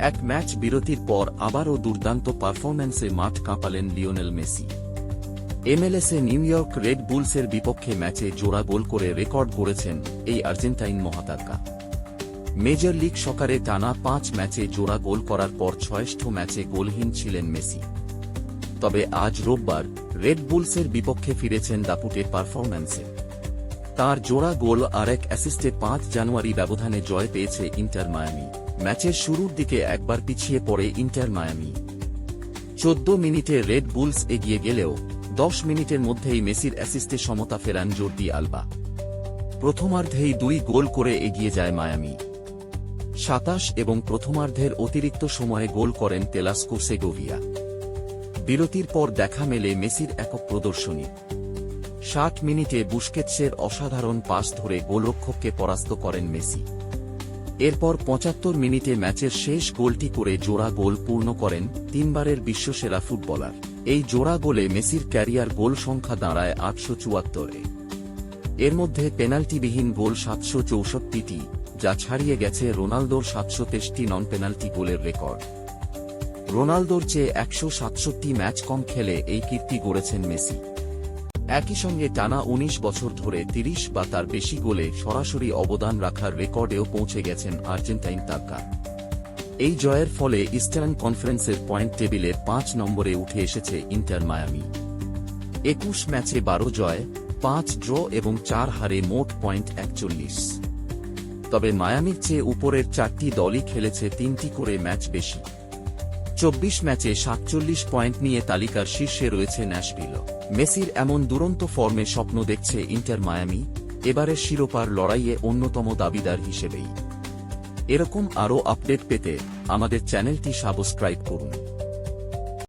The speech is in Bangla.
এক ম্যাচ বিরতির পর আবারও দুর্দান্ত পারফরম্যান্সে মাঠ কাঁপালেন লিওনেল মেসি। এমএলএসে নিউ ইয়র্ক রেড বুলসের বিপক্ষে ম্যাচে জোড়া গোল করে রেকর্ড গড়েছেন এই আর্জেন্টাইন মহাতারকা। মেজর লিগ সকারে টানা পাঁচ ম্যাচে জোড়া গোল করার পর ছয়ষ্ঠ ম্যাচে গোলহীন ছিলেন মেসি। তবে আজ রোববার রেড বুলসের বিপক্ষে ফিরেছেন দাপুটে পারফরম্যান্সে। তার জোড়া গোল আর এক অ্যাসিস্টে পাঁচ জানুয়ারি ব্যবধানে জয় পেয়েছে ইন্টার মায়ামি। ম্যাচের শুরুর দিকে একবার পিছিয়ে পড়ে ইন্টার মায়ামি। চোদ্দ মিনিটে রেড বুলস এগিয়ে গেলেও দশ মিনিটের মধ্যেই মেসির অ্যাসিস্টে সমতা ফেরান জোর্দি আলবা। প্রথমার্ধেই দুই গোল করে এগিয়ে যায় মায়ামি। সাতাশ এবং প্রথমার্ধের অতিরিক্ত সময়ে গোল করেন তেলাস্কো সেগোভিয়া। বিরতির পর দেখা মেলে মেসির একক প্রদর্শনী। ষাট মিনিটে বুস্কেটসের অসাধারণ পাস ধরে গোলরক্ষককে পরাস্ত করেন মেসি। এরপর পঁচাত্তর মিনিটে ম্যাচের শেষ গোলটি করে জোড়া গোল পূর্ণ করেন তিনবারের বিশ্বসেরা ফুটবলার। এই জোড়া গোলে মেসির ক্যারিয়ার গোল সংখ্যা দাঁড়ায় আটশো চুয়াত্তরে এর মধ্যে পেনাল্টিবিহীন গোল সাতশো চৌষট্টিটি, যা ছাড়িয়ে গেছে রোনালদোর সাতশো তেষ্টি নন পেনাল্টি গোলের রেকর্ড। রোনালদোর চেয়ে একশো সাতষট্টি ম্যাচ কম খেলে এই কীর্তি গড়েছেন মেসি। একই সঙ্গে টানা ১৯ বছর ধরে ৩০ বা তার বেশি গোলে সরাসরি অবদান রাখার রেকর্ডেও পৌঁছে গেছেন আর্জেন্টাইন তারকা। এই জয়ের ফলে ইস্টার্ন কনফারেন্সের পয়েন্ট টেবিলে পাঁচ নম্বরে উঠে এসেছে ইন্টার মায়ামি। একুশ ম্যাচে বারো জয়, পাঁচ ড্র এবং চার হারে মোট পয়েন্ট একচল্লিশ। তবে মায়ামির চেয়ে উপরের চারটি দলই খেলেছে তিনটি করে ম্যাচ বেশি। চব্বিশ ম্যাচে সাতচল্লিশ পয়েন্ট নিয়ে তালিকার শীর্ষে রয়েছে ন্যাশভিল। মেসির এমন দুরন্ত ফর্মে স্বপ্ন দেখছে ইন্টার মায়ামি, এবারের শিরোপার লড়াইয়ে অন্যতম দাবিদার হিসেবেই। এরকম আরও আপডেট পেতে আমাদের চ্যানেলটি সাবস্ক্রাইব করুন।